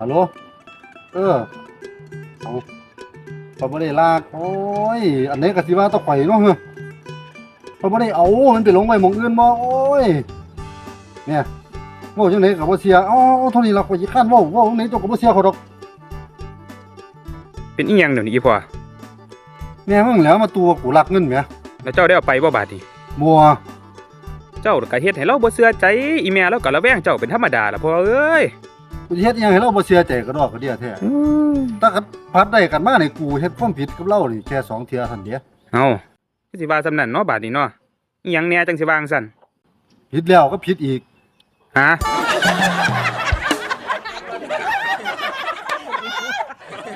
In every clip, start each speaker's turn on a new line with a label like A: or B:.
A: ฮัลโหลเออเอาพอบ่ได้ลากโอ้ยอันนี้ก็สิว่าต้องข่อยเนาะเฮ้อพอบ่ได้เอามันไปลงไว้หม่องอื่นบ่โอ้ยเนี่ยเว้าจังได๋ก็บ่เสียเอ้าเอาเท่านี้ล่ะข่อยสิค้านเว้าเว้าจังได๋เจ้าก็บ่เสียเขาดอก
B: เป็นอีหยังเดี๋ยวนี้อีพ่อ
A: แม่มึงแหล้วมาตัวกูรักเงินแหม
B: แล้วเจ้าได้เอาไปบ่บาดนี้
A: บัว
B: เจ้าก็เฮ็ดให้เราบ่เชื่อใจอีแม่เราก็ระแวงเจ้าเป็นธรรมดาล่ะพ่อเอ้ย
A: กูสิเฮ็ดอิหยังให้เราบ่เสียใจก็ดอกก็เดียแท้ถ้ากันพัดได้กันมานี่กูเฮ็ดความผิดกับเรานี่แค่สองเทื่อเท่านั้นเด้
B: เอ้าคือสิว่าซำนั้นเนาะบาดนี้เนาะอีหยังแหน่จังสิว่าจังซั่น
A: ผิดแล้วก็ผิดอีก
B: ฮะ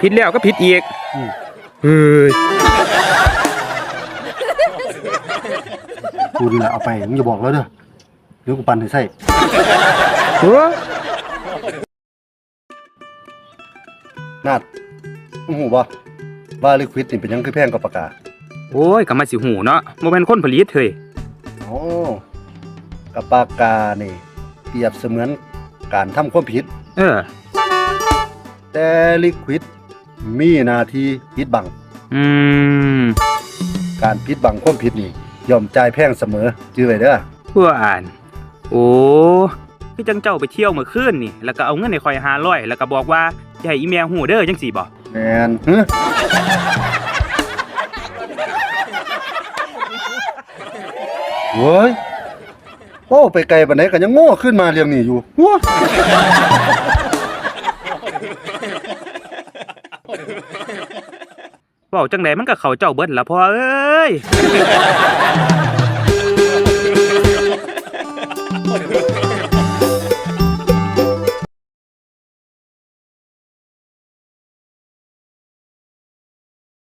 B: ผิดแล้วก็ผิดอีก
A: อืม
B: เฮ้ย
A: กูนี่แหละเอาไปมึงอย่าบอกแล้วเด้อเดี๋ยวกูปั่นให้ใส่
B: โอ้
A: นาดมึงหูบ่ว่าลิควิดนี่เป็นหยังคือแพงกว่าปากกา
B: โอ้ยก็มาสิหูเนาะบ่แม่นคนผลิตเฮ้ย
A: โอ้กับปากกานี่ เปรียบเสมือนการทำความผิด
B: เออ
A: แต่ลิควิดมีหน้าที่ปิดบัง
B: อืม
A: การปิดบังความผิดนี่ย่อมจ่ายแพงเสมอจื้อไว้เด้อ
B: เพื่ออ่าน โอ้คือจังเจ้าไปเที่ยวเมื่อคืนนี่ แล้วก็เอาเงินให้คอย500แล้วก็บอกว่า อย่าให้อีแม่หูเด้อจังซี่บ่
A: แม่นฮึเว้ยโอ้ไปไกลปานไหนก็ยังโง่ขึ้นมาเรื่องนี้อยู่ว้า
B: เว้าจังไดมันก็เข้าเจ้าเบิดล่ะพ่อเอ้ย